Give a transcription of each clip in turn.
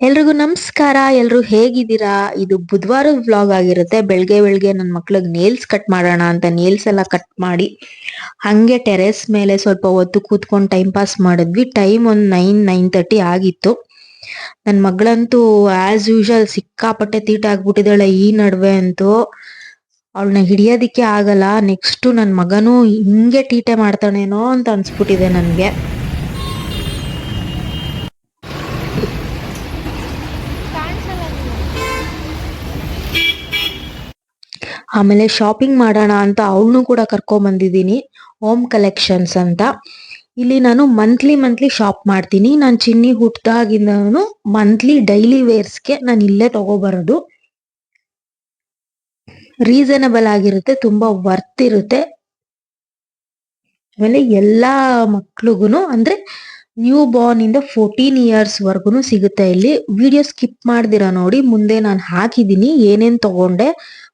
ಎಲ್ರಿಗೂ ನಮಸ್ಕಾರ. ಎಲ್ರು ಹೇಗಿದ್ದೀರಾ? ಇದು ಬುಧವಾರದ ವ್ಲಾಗ್ ಆಗಿರುತ್ತೆ. ಬೆಳಗ್ಗೆ ಬೆಳಗ್ಗೆ ನನ್ನ ಮಕ್ಳಿಗೆ ನೇಲ್ಸ್ ಕಟ್ ಮಾಡೋಣ ಅಂತ ನೇಲ್ಸ್ ಎಲ್ಲ ಕಟ್ ಮಾಡಿ ಹಂಗೆ ಟೆರೆಸ್ ಮೇಲೆ ಸ್ವಲ್ಪ ಹೊತ್ತು ಕೂತ್ಕೊಂಡು ಟೈಮ್ ಪಾಸ್ ಮಾಡಿದ್ವಿ. ಟೈಮ್ ಒಂದು ನೈನ್ ನೈನ್ ತರ್ಟಿ ಆಗಿತ್ತು. ನನ್ನ ಮಗಳಂತೂ ಆಸ್ ಯೂಶಲ್ ಸಿಕ್ಕಾಪಟ್ಟೆ ತೀಟ ಆಗ್ಬಿಟ್ಟಿದ್ದಾಳೆ ಈ ನಡುವೆ ಅಂತೂ. ಅವಳನ್ನ ಹಿಡಿಯೋದಿಕ್ಕೆ ಆಗಲ್ಲ. ನೆಕ್ಸ್ಟು ನನ್ನ ಮಗನೂ ಹಿಂಗೆ ಟೀಟೆ ಮಾಡ್ತಾನೇನೋ ಅಂತ ಅನ್ಸ್ಬಿಟ್ಟಿದೆ ನನಗೆ. ಆಮೇಲೆ ಶಾಪಿಂಗ್ ಮಾಡೋಣ ಅಂತ ಅವಳನ್ನು ಕೂಡ ಕರ್ಕೊಂಬಂದಿದ್ದೀನಿ. ಹೋಮ್ ಕಲೆಕ್ಷನ್ಸ್ ಅಂತ. ಇಲ್ಲಿ ನಾನು ಮಂತ್ಲಿ ಮಂತ್ಲಿ ಶಾಪ್ ಮಾಡ್ತೀನಿ. ನಾನು ಚಿನ್ನಿ ಹುಟ್ಟಿದಾಗಿಂದನು ಮಂತ್ಲಿ ಡೈಲಿ ವೇರ್ಸ್ಗೆ ನಾನು ಇಲ್ಲೇ ತಗೋಬರೋದು. ರೀಸನಬಲ್ ಆಗಿರುತ್ತೆ, ತುಂಬಾ ವರ್ತ್ ಇರುತ್ತೆ. ಆಮೇಲೆ ಎಲ್ಲಾ ಮಕ್ಳಿಗೂ ಅಂದ್ರೆ ನ್ಯೂ ಬಾರ್ನ್ ಇಂದ ಫೋರ್ಟೀನ್ ಇಯರ್ಸ್ ವರ್ಗುನು ಸಿಗುತ್ತೆ ಇಲ್ಲಿ. ವಿಡಿಯೋ ಸ್ಕಿಪ್ ಮಾಡ್ದಿರ ನೋಡಿ, ಮುಂದೆ ನಾನು ಹಾಕಿದ್ದೀನಿ ಏನೇನ್ ತಗೊಂಡೆ.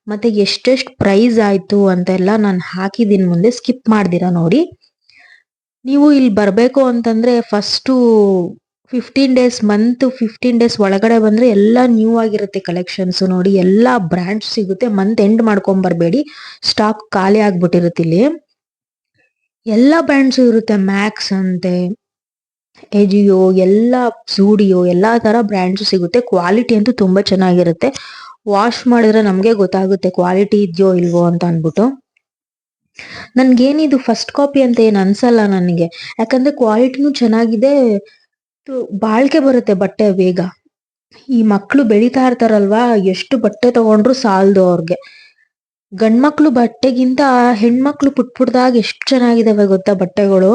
ಮತ್ತೆ ಎಷ್ಟೆಷ್ಟು ಪ್ರೈಸ್ ಆಯಿತು ಅಂತೆಲ್ಲ ನಾನು ಹಾಕಿದ್ದೀನಿ ಮುಂದೆ ಸ್ಕಿಪ್ ಮಾಡ್ದಿರ ನೋಡಿ. ನೀವು ಇಲ್ಲಿ ಬರಬೇಕು ಅಂತಂದ್ರೆ first fifteen days month fifteen days ಒಳಗಡೆ ಬಂದ್ರೆ ಎಲ್ಲ ನ್ಯೂ ಆಗಿರುತ್ತೆ ಕಲೆಕ್ಷನ್ಸು ನೋಡಿ. ಎಲ್ಲ ಬ್ರ್ಯಾಂಡ್ಸ್ ಸಿಗುತ್ತೆ. ಮಂತ್ ಎಂಡ್ ಮಾಡ್ಕೊಂಡ್ ಬರ್ಬೇಡಿ. ಸ್ಟಾಕ್ ಖಾಲಿ ಆಗಿಬಿಟ್ಟಿರುತ್ತೆ ಇಲ್ಲಿ. ಎಲ್ಲ ಬ್ರ್ಯಾಂಡ್ಸು ಇರುತ್ತೆ. ಮ್ಯಾಕ್ಸ್ ಅಂತೆ ಎಜಿಯೋ ಎಲ್ಲ ಸೂಡಿಯೋ ಎಲ್ಲಾ ತರ ಬ್ರ್ಯಾಂಡ್ಸ್ ಸಿಗುತ್ತೆ. ಕ್ವಾಲಿಟಿ ಅಂತೂ ತುಂಬಾ ಚೆನ್ನಾಗಿರುತ್ತೆ. ವಾಶ್ ಮಾಡಿದ್ರೆ ನಮ್ಗೆ ಗೊತ್ತಾಗುತ್ತೆ ಕ್ವಾಲಿಟಿ ಇದೆಯೋ ಇಲ್ವೋ ಅಂತ ಅಂದ್ಬಿಟ್ಟು. ನನ್ಗೇನಿದು ಫಸ್ಟ್ ಕಾಪಿ ಅಂತ ಏನು ಅನ್ಸಲ್ಲ ನನಗೆ. ಯಾಕಂದ್ರೆ ಕ್ವಾಲಿಟಿನೂ ಚೆನ್ನಾಗಿದೆ ಬಾಳ್ಕೆ ಬರುತ್ತೆ ಬಟ್ಟೆ ಬೇಗ. ಈ ಮಕ್ಳು ಬೆಳಿತಾ ಇರ್ತಾರಲ್ವಾ, ಎಷ್ಟು ಬಟ್ಟೆ ತಗೊಂಡ್ರು ಸಾಲದು ಅವ್ರಿಗೆ. ಗಂಡ್ಮಕ್ಳು ಬಟ್ಟೆಗಿಂತ ಹೆಣ್ಮಕ್ಳು ಪುಟ್ ಪುಟ್ದಾಗ ಎಷ್ಟು ಚೆನ್ನಾಗಿದಾವೆ ಗೊತ್ತಾ ಬಟ್ಟೆಗಳು?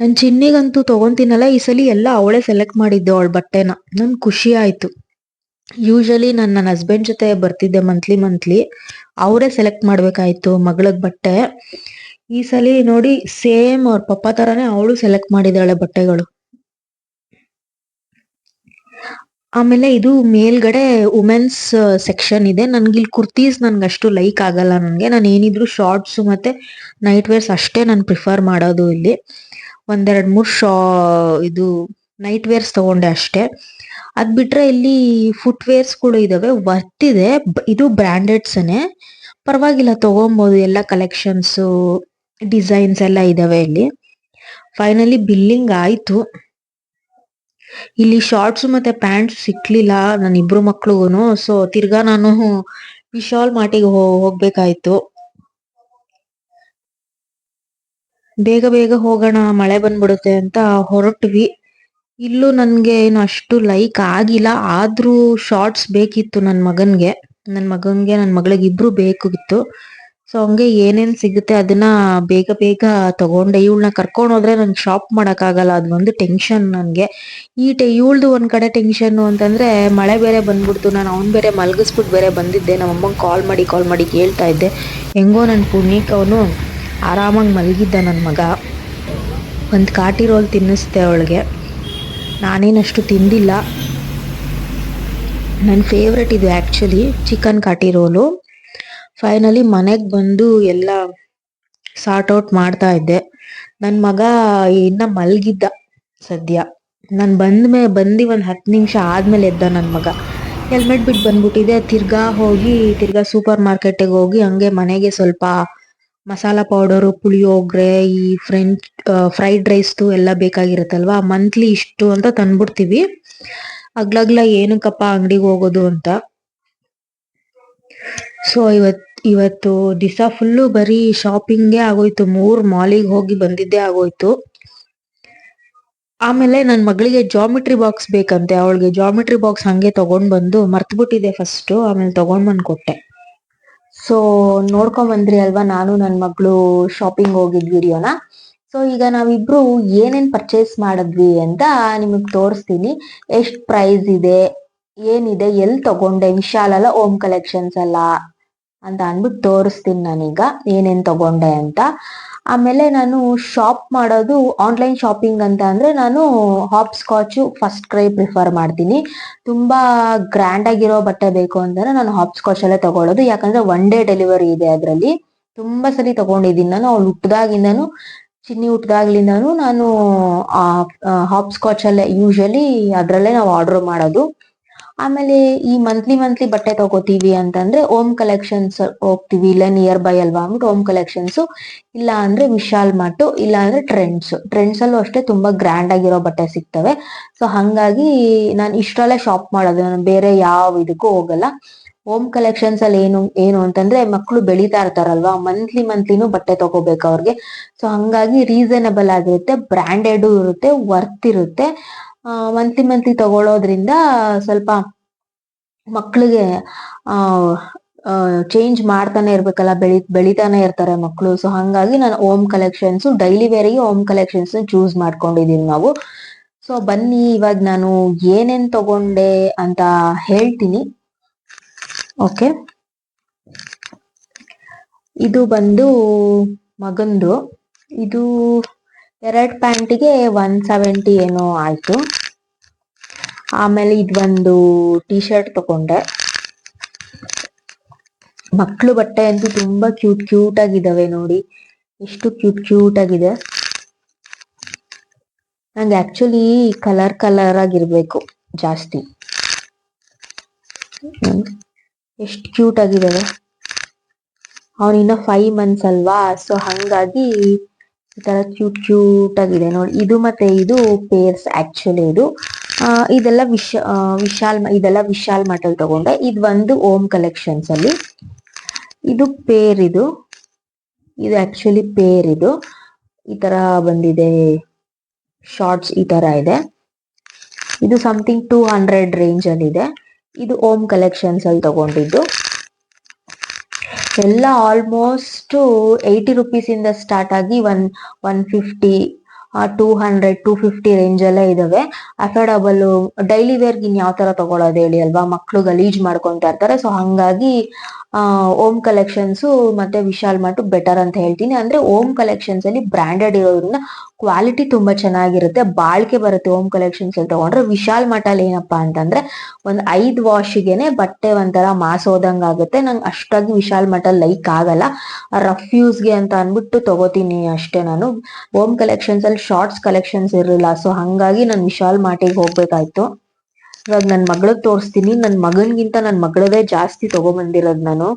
ನನ್ ಚಿನ್ನಿಗಂತೂ ತಗೊಂತೀನಲ್ಲ, ಈ ಸಲ ಎಲ್ಲ ಅವಳೇ ಸೆಲೆಕ್ಟ್ ಮಾಡಿದ್ದೆ ಅವಳ ಬಟ್ಟೆನ. ನನ್ ಖುಷಿ ಆಯ್ತು. ಯೂಶಲಿ ನಾನು ನನ್ನ ಹಸ್ಬೆಂಡ್ ಜೊತೆ ಬರ್ತಿದ್ದೆ ಮಂತ್ಲಿ ಮಂತ್ಲಿ ಅವರೇ ಸೆಲೆಕ್ಟ್ ಮಾಡ್ಬೇಕಾಯ್ತು ಮಗಳಗ್ ಬಟ್ಟೆ. ಈ ಸಲ ನೋಡಿ ಸೇಮ್ ಅವ್ರ ಪಪ್ಪ ತರಾನೇ ಅವಳು ಸೆಲೆಕ್ಟ್ ಮಾಡಿದಾಳೆ ಬಟ್ಟೆಗಳು. ಆಮೇಲೆ ಇದು ಮೇಲ್ಗಡೆ ವುಮೆನ್ಸ್ ಸೆಕ್ಷನ್ ಇದೆ. ನನ್ಗೆ ಇಲ್ಲಿ ಕುರ್ತೀಸ್ ನನ್ಗೆ ಅಷ್ಟು ಲೈಕ್ ಆಗಲ್ಲ ನನಗೆ. ನಾನು ಏನಿದ್ರು ಶಾರ್ಟ್ಸ್ ಮತ್ತೆ ನೈಟ್ ವೇರ್ಸ್ ಅಷ್ಟೇ ನಾನು ಪ್ರಿಫರ್ ಮಾಡೋದು ಇಲ್ಲಿ. ಒಂದೆರಡು ಮೂರು ಶಾ, ಇದು ನೈಟ್ ವೇರ್ಸ್ ತಗೊಂಡೆ ಅಷ್ಟೇ. ಅದ್ ಬಿಟ್ರೆ ಇಲ್ಲಿ ಫುಟ್ ವೇರ್ಸ್ ಕೂಡ ಇದಾವೆ. ವರ್ತ್ ಇದೆ. ಇದು ಬ್ರಾಂಡೆಡ್ಸ್ನೇ ಪರವಾಗಿಲ್ಲ, ತಗೊಂಬೋದು. ಎಲ್ಲ ಕಲೆಕ್ಷನ್ಸ್ ಡಿಸೈನ್ಸ್ ಎಲ್ಲ ಇದಾವೆ ಇಲ್ಲಿ. ಫೈನಲಿ ಬಿಲ್ಲಿಂಗ್ ಆಯ್ತು. ಇಲ್ಲಿ ಶಾರ್ಟ್ಸ್ ಮತ್ತೆ ಪ್ಯಾಂಟ್ಸ್ ಸಿಕ್ಲಿಲ್ಲ. ನನ್ನ ಇಬ್ರು ಮಕ್ಳಿಗೂನು. ಸೊ ತಿರ್ಗಾ ನಾನು ವಿಶಾಲ್ ಮಾರ್ಟಿಗೆ ಹೋಗ್ಬೇಕಾಯ್ತು. ಬೇಗ ಬೇಗ ಹೋಗೋಣ. ಮಳೆ ಬಂದ್ಬಿಡುತ್ತೆ ಅಂತ ಹೊರಟ್ವಿ. ಇಲ್ಲೂ ನನ್ಗೆ ಏನು ಅಷ್ಟು ಲೈಕ್ ಆಗಿಲ್ಲ. ಆದ್ರೂ ಶಾರ್ಟ್ಸ್ ಬೇಕಿತ್ತು ನನ್ನ ಮಗನ್ಗೆ. ನನ್ನ ಮಗನ್ಗೆ ನನ್ನ ಮಗಳಿಗೆ ಇಬ್ರು ಬೇಕಿತ್ತು ಸೊ ಹಂಗೆ ಏನೇನ್ ಸಿಗುತ್ತೆ ಅದನ್ನ ಬೇಗ ಬೇಗ ತಗೊಂಡೆ. ಇವಳನ್ನ ಕರ್ಕೊಂಡು ಹೋದ್ರೆ ನನ್ಗೆ ಶಾಪ್ ಮಾಡಕ್ ಆಗಲ್ಲ. ಅದ್ ಒಂದು ಟೆನ್ಷನ್ ನನ್ಗೆ. ಈ ಟೆ, ಇವಳ್ದು ಒಂದ್ ಕಡೆ ಟೆನ್ಷನ್ ಅಂತಂದ್ರೆ ಮಳೆ ಬೇರೆ ಬಂದ್ಬಿಡ್ತು. ನಾನು ಅವ್ನ್ ಬೇರೆ ಮಲಗಿಸ್ಬಿಟ್ಟು ಬೇರೆ ಬಂದಿದ್ದೆ. ನಮ್ಮ ಅಮ್ಮಂಗೆ ಕಾಲ್ ಮಾಡಿ ಕಾಲ್ ಮಾಡಿ ಕೇಳ್ತಾ ಇದ್ದೆ. ಹೆಂಗೋ ನನ್ ಪುಣ್ಯಕ್ ಅವನು ಆರಾಮಾಗಿ ಮಲಗಿದ್ದ ನನ್ ಮಗ. ಒಂದ್ ಕಾಟಿರೋಲ್ ತಿನ್ನಿಸ್ದೆ ಅವಳಿಗೆ. ನಾನೇನಷ್ಟು ತಿಂದಿಲ್ಲ. ನನ್ನ ಫೇವ್ರೆಟ್ ಇದು actually chicken kathi roll finally ಮನೆಗೆ ಬಂದು ಎಲ್ಲ ಸಾರ್ಟ್ ಔಟ್ ಮಾಡ್ತಾ ಇದ್ದೆ. ನನ್ನ ಮಗ ಇನ್ನ ಮಲಗಿದ್ದ ಸದ್ಯ. ನಾನು ಬಂದ ಮೇಲೆ ಬಂದು ಒಂದು ಹತ್ತು ನಿಮಿಷ ಆದಮೇಲೆ ಎದ್ದ ನನ್ನ ಮಗ. ಹೆಲ್ಮೆಟ್ ಬಿಟ್ಟು ಬಂದ್ಬಿಟ್ಟಿದೆ. ತಿರ್ಗಾ ಹೋಗಿ, ತಿರ್ಗಾ ಸೂಪರ್ ಮಾರ್ಕೆಟಿಗೆ ಹೋಗಿ ಹಂಗೆ ಮನೆಗೆ ಸ್ವಲ್ಪ ಮಸಾಲಾ ಪೌಡರ್ ಪುಳಿಯೋಗ್ರೆ ಈ ಫ್ರೆಂಚ್ ಫ್ರೈಡ್ ರೈಸ್ ಎಲ್ಲ ಬೇಕಾಗಿರುತ್ತಲ್ವಾ? ಮಂತ್ಲಿ ಇಷ್ಟು ಅಂತ ತಂದ್ಬಿಡ್ತೀವಿ. ಅಗ್ಲಗ್ಲ ಏನಕ್ಕಪ್ಪ ಅಂಗಡಿಗೆ ಹೋಗೋದು ಅಂತ. ಸೊ ಇವತ್, ಇವತ್ತು ದಿವಸ ಫುಲ್ಲು ಬರೀ ಶಾಪಿಂಗೇ ಆಗೋಯ್ತು. ಮೂರ್ ಮಾಲಿಗೆ ಹೋಗಿ ಬಂದಿದ್ದೇ ಆಗೋಯ್ತು. ಆಮೇಲೆ ನನ್ನ ಮಗಳಿಗೆ ಜಾಮಿಟ್ರಿ ಬಾಕ್ಸ್ ಬೇಕಂತೆ. ಅವಳಿಗೆ ಜಾಮಿಟ್ರಿ ಬಾಕ್ಸ್ ಹಂಗೆ ತಗೊಂಡ್ ಬಂದು ಮರ್ತ್ಬಿಟ್ಟಿದೆ ಫಸ್ಟ್ ಆಮೇಲೆ ತಗೊಂಡ್ ಬಂದ್ ಕೊಟ್ಟೆ ಸೊ ನೋಡ್ಕೊಂಡ್ ಬಂದ್ರಿ ಅಲ್ವಾ? ನಾನು ನನ್ ಮಗಳು ಶಾಪಿಂಗ್ ಹೋಗಿದ್ ವಿಡಿಯೋನ ಸೊ ಈಗ ನಾವಿಬ್ರು ಏನೇನ್ ಪರ್ಚೇಸ್ ಮಾಡಿದ್ವಿ ಅಂತ ನಿಮಗ್ ತೋರಿಸ್ತೀನಿ. ಎಷ್ಟ್ ಪ್ರೈಸ್ ಇದೆ? ಏನಿದೆ? ಎಲ್ ತಗೊಂಡೆ? ವಿಶಾಲ್ ಅಲ್ಲ ಓಮ್ ಕಲೆಕ್ಷನ್ಸ್ ಅಲ್ಲ. ಅಂತ ಅಂದ್ಬಿಟ್ಟು ತೋರಿಸ್ತೀನಿ ನಾನೀಗ, ಏನೇನ್ ತಗೊಂಡೆ ಅಂತ. ಆಮೇಲೆ ನಾನು ಶಾಪ್ ಮಾಡೋದು ಆನ್ಲೈನ್ ಶಾಪಿಂಗ್ ಅಂತ ಅಂದರೆ ನಾನು hopscotch first cry prefer ಮಾಡ್ತೀನಿ. ತುಂಬಾ ಗ್ರ್ಯಾಂಡ್ ಆಗಿರೋ ಬಟ್ಟೆ ಬೇಕು ಅಂದ್ರೆ ನಾನು ಹಾಪ್ ಸ್ಕಾಚ್ ಅಲ್ಲೇ ತಗೊಳ್ಳೋದು. ಯಾಕಂದ್ರೆ ಒನ್ ಡೇ ಡೆಲಿವರಿ ಇದೆ ಅದರಲ್ಲಿ. ತುಂಬಾ ಸರಿ ತಗೊಂಡಿದ್ದೀನಿ ನಾನು. ಅವ್ಳು ಹುಟ್ಟದಾಗಿಂದನು ಚಿನ್ನಿ ಹುಟ್ಟಿದಾಗ್ಲಿಂದಾನು ನಾನು ಹಾಪ್ ಸ್ಕಾಚ್ ಅಲ್ಲೇ ಯೂಶಲಿ ಅದ್ರಲ್ಲೇ ನಾವು ಆರ್ಡರ್ ಮಾಡೋದು. ಆಮೇಲೆ ಈ ಮಂತ್ಲಿ ಮಂತ್ಲಿ ಬಟ್ಟೆ ತಗೋತೀವಿ ಅಂತಂದ್ರೆ ಓಮ್ ಕಲೆಕ್ಷನ್ಸ್ ಹೋಗ್ತೀವಿ, ಇಲ್ಲ ನಿಯರ್ ಬೈ ಅಲ್ವಾ? ಅಂದ್ಬಿಟ್ಟು ಓಮ್ ಕಲೆಕ್ಷನ್ಸ್ ಇಲ್ಲ ಅಂದ್ರೆ ವಿಶಾಲ್ ಮಾರ್ಟ್ ಇಲ್ಲ ಅಂದ್ರೆ ಟ್ರೆಂಡ್ಸ್ ಟ್ರೆಂಡ್ಸ್ ಅಲ್ಲೂ ಅಷ್ಟೇ ತುಂಬಾ ಗ್ರ್ಯಾಂಡ್ ಆಗಿರೋ ಬಟ್ಟೆ ಸಿಗ್ತವೆ. ಸೊ ಹಂಗಾಗಿ ನಾನು ಇಷ್ಟರಲ್ಲೇ ಶಾಪ್ ಮಾಡೋದು. ನಾನು ಬೇರೆ ಯಾವ ಇದಕ್ಕೂ ಹೋಗಲ್ಲ. ಹೋಮ್ ಕಲೆಕ್ಷನ್ಸ್ ಅಲ್ಲಿ ಏನು ಏನು ಅಂತಂದ್ರೆ ಮಕ್ಕಳು ಬೆಳೀತಾ ಇರ್ತಾರಲ್ವಾ? ಮಂತ್ಲಿ ಮಂತ್ಲಿನೂ ಬಟ್ಟೆ ತಗೋಬೇಕು ಅವ್ರಿಗೆ. ಸೊ ಹಂಗಾಗಿ ರೀಸನಬಲ್ ಆಗಿರುತ್ತೆ ಬ್ರಾಂಡೆಡ್ ಇರುತ್ತೆ ವರ್ತ್ ಇರುತ್ತೆ. ಮಂತ್ಲಿ ಮಂತ್ಲಿ ತಗೊಳ್ಳೋದ್ರಿಂದ ಸ್ವಲ್ಪ ಮಕ್ಕಳಿಗೆ ಚೇಂಜ್ ಮಾಡ್ತಾನೆ ಇರ್ಬೇಕಲ್ಲ, ಬೆಳಿ, ಬೆಳಿತಾನೆ ಇರ್ತಾರೆ ಮಕ್ಕಳು ಸೊ ಹಂಗಾಗಿ ನಾನು ಓಮ್ ಕಲೆಕ್ಷನ್ಸ್ ಡೈಲಿ ವೇರಿಗೆ ಓಮ್ ಕಲೆಕ್ಷನ್ಸ್ ಚೂಸ್ ಮಾಡ್ಕೊಂಡಿದೀನಿ ನಾವು. ಸೊ ಬನ್ನಿ, ಇವಾಗ ನಾನು ಏನೇನ್ ತಗೊಂಡೆ ಅಂತ ಹೇಳ್ತೀನಿ. ಓಕೆ ಇದು ಬಂದು ಮಗಂದು. ಇದು ಎರಡ್ ಪ್ಯಾಂಟಿಗೆ ಒನ್ ಸೆವೆಂಟಿ ಏನೋ ಆಯ್ತು. ಆಮೇಲೆ ಇದೊಂದು ಟಿ ಶರ್ಟ್ ತಗೊಂಡೆ. ಮಕ್ಕಳು ಬಟ್ಟೆ ಅಂತೂ ತುಂಬಾ ಕ್ಯೂಟ್ ಕ್ಯೂಟ್ ಆಗಿದಾವೆ ನೋಡಿ. ಎಷ್ಟು ಕ್ಯೂಟ್ ಕ್ಯೂಟ್ ಆಗಿದೆ. ನಂಗೆ ಆಕ್ಚುಲಿ ಕಲರ್ ಕಲರ್ ಆಗಿರ್ಬೇಕು ಜಾಸ್ತಿ. ಎಷ್ಟು ಕ್ಯೂಟ್ ಆಗಿದಾವೆ. ಅವನಿನ್ನ ಫೈವ್ ಮಂತ್ಸ್ ಅಲ್ವಾ ಸೊ ಹಂಗಾಗಿ ಈ ತರ ಕ್ಯೂಟ್ ಕ್ಯೂಟ್ ಆಗಿದೆ ನೋಡಿ. ಇದು ಮತ್ತೆ ಇದು ಪೇರ್ಸ್ ಆಕ್ಚುಲಿ ಇದು. ಇದೆಲ್ಲ ವಿಶ ವಿಶಾಲ್ ಇದೆಲ್ಲ ವಿಶಾಲ್ ಮಟಲ್ ತಗೊಂಡೆ. ಇದು ಒಂದು ಓಮ್ ಕಲೆಕ್ಷನ್ಸ್ ಅಲ್ಲಿ. ಇದು ಪೇರ್ ಇದು. ಇದು ಆಕ್ಚುಲಿ ಪೇರ್ ಇದು. ಈ ತರ ಬಂದಿದೆ. ಶಾರ್ಟ್ಸ್ ಈ ತರ ಇದೆ. ಇದು ಸಮಥಿಂಗ್ ಟೂ ಹಂಡ್ರೆಡ್ ರೇಂಜ್ ಅಲ್ಲಿ ಇದೆ. ಇದು ಓಮ್ ಕಲೆಕ್ಷನ್ಸ್ ಅಲ್ಲಿ ತಗೊಂಡಿದ್ದು. ಎಲ್ಲ ಆಲ್ಮೋಸ್ಟ್ ಏಯ್ಟಿ ರುಪೀಸ್ ಇಂದ ಸ್ಟಾರ್ಟ್ ಆಗಿ one one fifty two hundred two fifty range ಎಲ್ಲ ಇದಾವೆ. ಅಫೋರ್ಡಬಲ್ ಡೈಲಿ ವೇರ್ ಇನ್ ಯಾವ ತರ ತಗೊಳೋದು ಹೇಳಿ ಅಲ್ವಾ? ಮಕ್ಳು ಗಲೀಜ್ ಮಾಡ್ಕೊಂತಾ ಇರ್ತಾರೆ. ಸೊ ಹಂಗಾಗಿ ಓಮ್ ಕಲೆಕ್ಷನ್ಸ್ ಮತ್ತೆ ವಿಶಾಲ್ ಮಾರ್ಟ್ ಬೆಟರ್ ಅಂತ ಹೇಳ್ತೀನಿ. ಅಂದ್ರೆ ಓಮ್ ಕಲೆಕ್ಷನ್ಸ್ ಅಲ್ಲಿ ಬ್ರಾಂಡೆಡ್ ಇರೋದ್ರಿಂದ ಕ್ವಾಲಿಟಿ ತುಂಬಾ ಚೆನ್ನಾಗಿರುತ್ತೆ. ಬಾಳ್ಕೆ ಬರುತ್ತೆ ಓಮ್ ಕಲೆಕ್ಷನ್ಸ್ ಅಲ್ಲಿ ತಗೊಂಡ್ರೆ. ವಿಶಾಲ್ ಮಠಲ್ಲಿ ಏನಪ್ಪಾ ಅಂತಂದ್ರೆ, ಒಂದ್ ಐದ್ ವಾಶ್ಗೆನೆ ಬಟ್ಟೆ ಒಂಥರ ಮಾಸೋದಂಗ ಆಗುತ್ತೆ. ನಂಗೆ ಅಷ್ಟಾಗಿ ವಿಶಾಲ್ ಮಠ ಲೈಕ್ ಆಗಲ್ಲ. ರಫ್ ಯೂಸ್ಗೆ ಅಂತ ಅನ್ಬಿಟ್ಟು ತಗೋತೀನಿ ಅಷ್ಟೇ ನಾನು. ಓಮ್ ಕಲೆಕ್ಷನ್ಸ್ ಅಲ್ಲಿ ಶಾರ್ಟ್ಸ್ ಕಲೆಕ್ಷನ್ಸ್ ಇರಲಿಲ್ಲ. ಸೊ ಹಂಗಾಗಿ ನಾನು ವಿಶಾಲ್ ಮಾರ್ಟಿಗೆ ಹೋಗ್ಬೇಕಾಯ್ತು. ಇವಾಗ ನನ್ನ ಮಗಳಿಗೆ ತೋರಿಸ್ತೀನಿ. ನನ್ನ ಮಗನ್ಗಿಂತ ನನ್ನ ಮಗಳದೇ ಜಾಸ್ತಿ ತಗೊಬಂದಿರೋದು ನಾನು.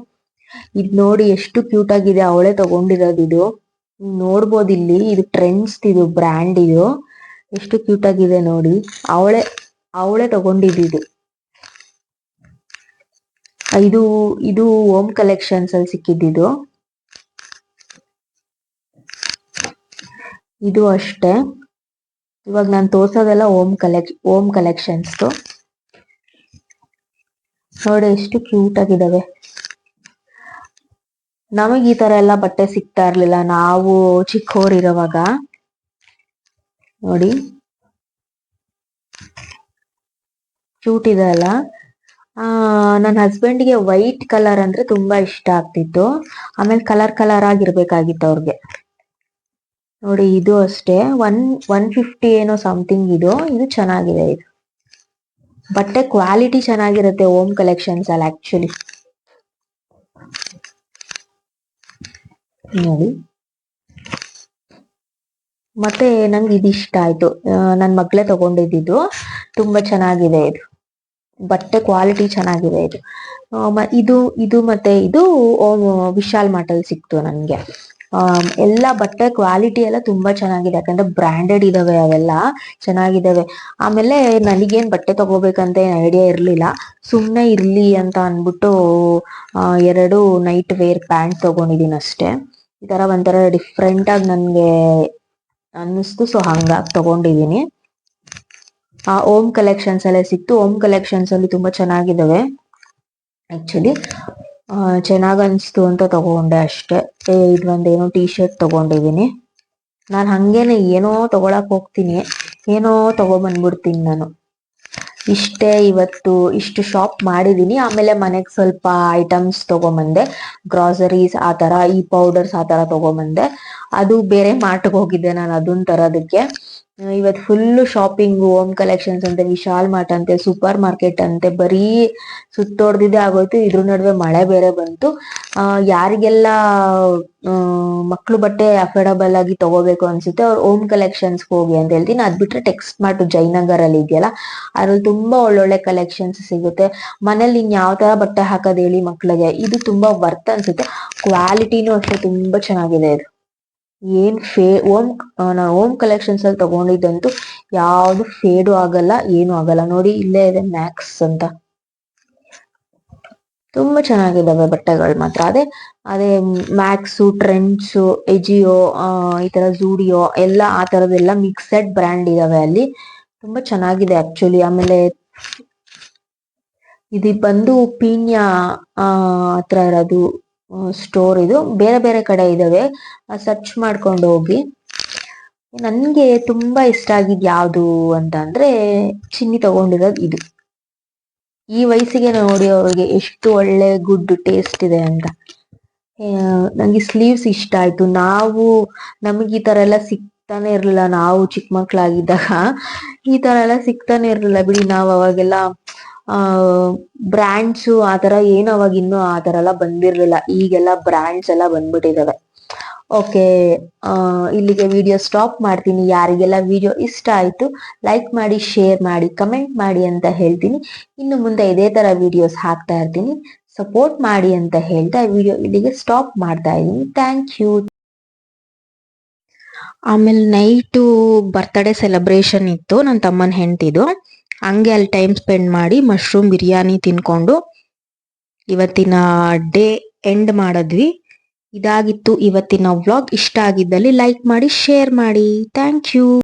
ಇದು ನೋಡಿ ಎಷ್ಟು ಕ್ಯೂಟ್ ಆಗಿದೆ ಅವಳೇ ತಗೊಂಡಿರೋದು ಇದು. ನೋಡ್ಬೋದು ಇಲ್ಲಿ. ಇದು ಟ್ರೆಂಡ್ಸ್ ಇದು ಬ್ರ್ಯಾಂಡ್ ಇದು. ಎಷ್ಟು ಕ್ಯೂಟ್ ಆಗಿದೆ ನೋಡಿ. ಅವಳೆ ಅವಳೆ ತಗೊಂಡಿದ್ದು ಇದು. ಇದು ಓಮ್ ಕಲೆಕ್ಷನ್ಸ್ ಅಲ್ಲಿ ಸಿಕ್ಕಿದ್ದು ಇದು ಅಷ್ಟೇ. ಇವಾಗ ನಾನು ತೋರ್ಸೋದೆಲ್ಲ ಓಮ್ ಕಲೆಕ್, ಓಮ್ ಕಲೆಕ್ಷನ್ಸ್ ನೋಡಿ ಎಷ್ಟು ಕ್ಯೂಟ್ ಆಗಿದಾವೆ ನಮಗ್ ಈ ತರ ಎಲ್ಲ ಬಟ್ಟೆ ಸಿಗ್ತಾ ಇರ್ಲಿಲ್ಲ. ನಾವು ಚಿಕ್ಕವರಿರುವಾಗ ನೋಡಿ. ಕ್ಯೂಟ್ ಇದೆ ಅಲ್ಲ. ನನ್ನ ಹಸ್ಬೆಂಡ್ಗೆ ವೈಟ್ ಕಲರ್ ಅಂದ್ರೆ ತುಂಬಾ ಇಷ್ಟ ಆಗ್ತಿತ್ತು. ಆಮೇಲೆ ಕಲರ್ ಕಲರ್ ಆಗಿರ್ಬೇಕಾಗಿತ್ತು ಅವ್ರಿಗೆ. ನೋಡಿ ಇದು ಅಷ್ಟೇ. ಒನ್ ಒನ್ ಫಿಫ್ಟಿ ಏನೋ ಸಮಥಿಂಗ್ ಇದು. ಇದು ಚೆನ್ನಾಗಿದೆ ಇದು. ಬಟ್ಟೆ ಕ್ವಾಲಿಟಿ ಚೆನ್ನಾಗಿರುತ್ತೆ ಓಮ್ ಕಲೆಕ್ಷನ್ಸ್ ಅಲ್ಲಿ ಆಕ್ಚುಲಿ ನೋಡಿ. ಮತ್ತೆ ನಂಗೆ ಇದು ಇಷ್ಟ ಆಯ್ತು. ನನ್ನ ಮಗ್ಳೇ ತಗೊಂಡಿದ್ದು ತುಂಬಾ ಚೆನ್ನಾಗಿದೆ ಇದು. ಬಟ್ಟೆ ಕ್ವಾಲಿಟಿ ಚೆನ್ನಾಗಿದೆ ಇದು. ಇದು ಇದು ಮತ್ತೆ ಇದು ವಿಶಾಲ್ ಮಾರ್ಟಲ್ ಸಿಕ್ತು ನನ್ಗೆ. ಎಲ್ಲ ಬಟ್ಟೆ ಕ್ವಾಲಿಟಿ ಎಲ್ಲ ತುಂಬಾ ಚೆನ್ನಾಗಿದೆ. ಯಾಕಂದ್ರೆ ಬ್ರಾಂಡೆಡ್ ಇದಾವೆ ಅವೆಲ್ಲ, ಚೆನ್ನಾಗಿದಾವೆ. ಆಮೇಲೆ ನನಗೇನ್ ಬಟ್ಟೆ ತಗೋಬೇಕಂತ ಐಡಿಯಾ ಇರ್ಲಿಲ್ಲ. ಸುಮ್ನೆ ಇರ್ಲಿ ಅಂತ ಅನ್ಬಿಟ್ಟು ಎರಡು ನೈಟ್ ವೇರ್ ಪ್ಯಾಂಟ್ ತಗೊಂಡಿದೀನಿ ಅಷ್ಟೇ. ಈ ತರ ಒಂಥರ ಡಿಫ್ರೆಂಟ್ ಆಗಿ ನನ್ಗೆ ಅನ್ನಿಸ್ತು. ಸೊ ಹಂಗಾಗಿ ತಗೊಂಡಿದೀನಿ. ಆ ಓಮ್ ಕಲೆಕ್ಷನ್ಸ್ ಎಲ್ಲ ಸಿಕ್ತು. ಓಮ್ ಕಲೆಕ್ಷನ್ಸ್ ಅಲ್ಲಿ ತುಂಬಾ ಚೆನ್ನಾಗಿದಾವೆ. ಆಕ್ಚುಲಿ ಚೆನ್ನಾಗ್ ಅನ್ಸ್ತು ಅಂತ ತಗೊಂಡೆ ಅಷ್ಟೇ. ಇದೊಂದೇನೋ ಟಿ ಶರ್ಟ್ ತಗೊಂಡಿದ್ದೀನಿ ನಾನು ಹಂಗೇನೆ ಏನೋ ತಗೊಳಕ್ ಹೋಗ್ತೀನಿ, ಏನೋ ತಗೊಬಂದ್ಬಿಡ್ತೀನಿ ನಾನು. ಇಷ್ಟೇ ಇವತ್ತು ಇಷ್ಟು ಶಾಪ್ ಮಾಡಿದೀನಿ, ಆಮೇಲೆ ಮನೆಗೆ ಸ್ವಲ್ಪ ಐಟಮ್ಸ್ ತಗೊಂಬಂದೆ ಗ್ರಾಸರೀಸ್ ಆ ಥರ ಈ ಪೌಡರ್ಸ್ ಆ ಥರ ತಗೊಂಬಂದೆ. ಅದು ಬೇರೆ ಮಾರ್ಟ್ಗೆ ಹೋಗಿದ್ದೆ ನಾನು ಅದನ್ನ ತರೋದಕ್ಕೆ. ಇವತ್ತು ಫುಲ್ ಶಾಪಿಂಗ್ ಹೋಮ್ ಕಲೆಕ್ಷನ್ಸ್ ಅಂತೆ ವಿಶಾಲ್ ಮಾರ್ಟ್ ಅಂತೆ ಸೂಪರ್ ಮಾರ್ಕೆಟ್ ಅಂತೆ ಬರೀ ಸುತ್ತೋಡ್ದಿದೆ ಆಗೋಯ್ತು ಇದ್ರ ನಡುವೆ ಮಳೆ ಬೇರೆ ಬಂತು. ಆ, ಯಾರಿಗೆಲ್ಲ ಮಕ್ಕಳು ಬಟ್ಟೆ ಅಫೋರ್ಡಬಲ್ ಆಗಿ ತಗೋಬೇಕು ಅನ್ಸುತ್ತೆ ಅವ್ರು ಹೋಮ್ ಕಲೆಕ್ಷನ್ಸ್ ಹೋಗಿ ಅಂತ ಹೇಳ್ತೀನಿ. ಅದ್ ಬಿಟ್ರೆ ಟೆಕ್ಸ್ಟ್ ಮಾರ್ಟ್ ಜಯನಗರ್ ಅಲ್ಲಿ ಇದೆಯಲ್ಲ ಅದ್ರಲ್ಲಿ ತುಂಬಾ ಒಳ್ಳೊಳ್ಳೆ ಕಲೆಕ್ಷನ್ಸ್ ಸಿಗುತ್ತೆ. ಮನೇಲಿ ಇನ್ ಯಾವ ತರ ಬಟ್ಟೆ ಹಾಕೋದ್ ಹೇಳಿ ಮಕ್ಳಿಗೆ ಇದು ತುಂಬಾ ವರ್ತ್ ಅನ್ಸುತ್ತೆ. ಕ್ವಾಲಿಟಿನೂ ಅಷ್ಟೇ ತುಂಬಾ ಚೆನ್ನಾಗಿದೆ ಇದು. ಏನ್ ಫೇ ಓಮ್ ನಾನು ಓಮ್ ಕಲೆಕ್ಷನ್ಸ್ ಅಲ್ಲಿ ತಗೊಂಡಿದ್ದಂತೂ ಯಾವ್ದು ಫೇಡು ಆಗಲ್ಲ, ಏನು ಆಗಲ್ಲ. ನೋಡಿ, ಇಲ್ಲೇ ಇದೆ ಮ್ಯಾಕ್ಸ್ ಅಂತ. ತುಂಬಾ ಚೆನ್ನಾಗಿದ್ದಾವೆ ಬಟ್ಟೆಗಳು ಮಾತ್ರ. ಅದೇ ಅದೇ ಮ್ಯಾಕ್ಸು ಟ್ರೆಂಡ್ಸು ಎಜಿಯೋ ಈ ತರ ಜೂಡಿಯೋ ಎಲ್ಲ ಆ ತರದೆಲ್ಲ ಮಿಕ್ಸೆಡ್ ಬ್ರ್ಯಾಂಡ್ ಇದಾವೆ ಅಲ್ಲಿ. ತುಂಬಾ ಚೆನ್ನಾಗಿದೆ ಆಕ್ಚುಲಿ ಆಮೇಲೆ ಇದು ಬಂದು ಆ ಹತ್ರ ಇರೋದು ಸ್ಟೋರ್ ಇದು. ಬೇರೆ ಬೇರೆ ಕಡೆ ಇದಾವೆ. ಸರ್ಚ್ ಮಾಡ್ಕೊಂಡು ಹೋಗಿ. ನನಗೆ ತುಂಬಾ ಇಷ್ಟ ಆಗಿದ್ ಯಾವುದು ಅಂತ ಅಂದ್ರೆ ಚಿನ್ನಿ ತಗೊಂಡಿರೋದು ಇದು. ಈ ವಯಸ್ಸಿಗೆ ನೋಡಿ ಅವ್ರಿಗೆ ಎಷ್ಟು ಒಳ್ಳೆ ಗುಡ್ ಟೇಸ್ಟ್ ಇದೆ ಅಂತ. ನಂಗೆ ಸ್ಲೀವ್ಸ್ ಇಷ್ಟ ಆಯ್ತು. ನಾವು, ನಮಗೆ ಈ ತರ ಎಲ್ಲ ಸಿಗ್ತಾನೆ ಇರ್ಲಿಲ್ಲ. ನಾವು ಚಿಕ್ಕ ಮಕ್ಳಾಗಿದ್ದಾಗ ಈ ತರ ಎಲ್ಲ ಸಿಗ್ತಾನೆ ಇರ್ಲಿಲ್ಲ ಬಿಡಿ. ನಾವು ಅವಾಗೆಲ್ಲ ಆ ಬ್ರ್ಯಾಂಡ್ಸ್ ಆ ತರ ಏನು ಅವಾಗ ಇನ್ನು ಆ ತರ ಎಲ್ಲ ಬಂದಿರ್ಲಿಲ್ಲ. ಈಗೆಲ್ಲ ಬ್ರ್ಯಾಂಡ್ಸ್ ಎಲ್ಲ ಬಂದ್ಬಿಟ್ಟಿದಾವೆ. ಓಕೆ ಇಲ್ಲಿಗೆ ವಿಡಿಯೋ ಸ್ಟಾಪ್ ಮಾಡ್ತೀನಿ. ಯಾರಿಗೆಲ್ಲ ವಿಡಿಯೋ ಇಷ್ಟ ಆಯ್ತು ಲೈಕ್ ಮಾಡಿ ಶೇರ್ ಮಾಡಿ ಕಮೆಂಟ್ ಮಾಡಿ ಅಂತ ಹೇಳ್ತೀನಿ. ಇನ್ನು ಮುಂದೆ ಇದೇ ತರ ವಿಡಿಯೋಸ್ ಹಾಕ್ತಾ ಇರ್ತೀನಿ. ಸಪೋರ್ಟ್ ಮಾಡಿ ಅಂತ ಹೇಳ್ತಾ ವಿಡಿಯೋ ಇಲ್ಲಿಗೆ ಸ್ಟಾಪ್ ಮಾಡ್ತಾ ಇದ್ದೀನಿ. ಥ್ಯಾಂಕ್ ಯು ಆಮೇಲೆ ನೈಟು ಬರ್ತ್ಡೇ ಸೆಲೆಬ್ರೇಷನ್ ಇತ್ತು. ನನ್ನ ತಮ್ಮನ ಹೆಂಡ್ತಿದು. ಹಂಗೆ ಅಲ್ಲಿ ಟೈಮ್ ಸ್ಪೆಂಡ್ ಮಾಡಿ ಮಶ್ರೂಮ್ ಬಿರಿಯಾನಿ ತಿನ್ಕೊಂಡು ಇವತ್ತಿನ ಡೇ ಎಂಡ್ ಮಾಡಿದ್ವಿ. ಇದಾಗಿತ್ತು ಇವತ್ತಿನ ವ್ಲಾಗ್ ಇಷ್ಟ ಆಗಿದ್ದಲ್ಲಿ ಲೈಕ್ ಮಾಡಿ ಶೇರ್ ಮಾಡಿ. Thank you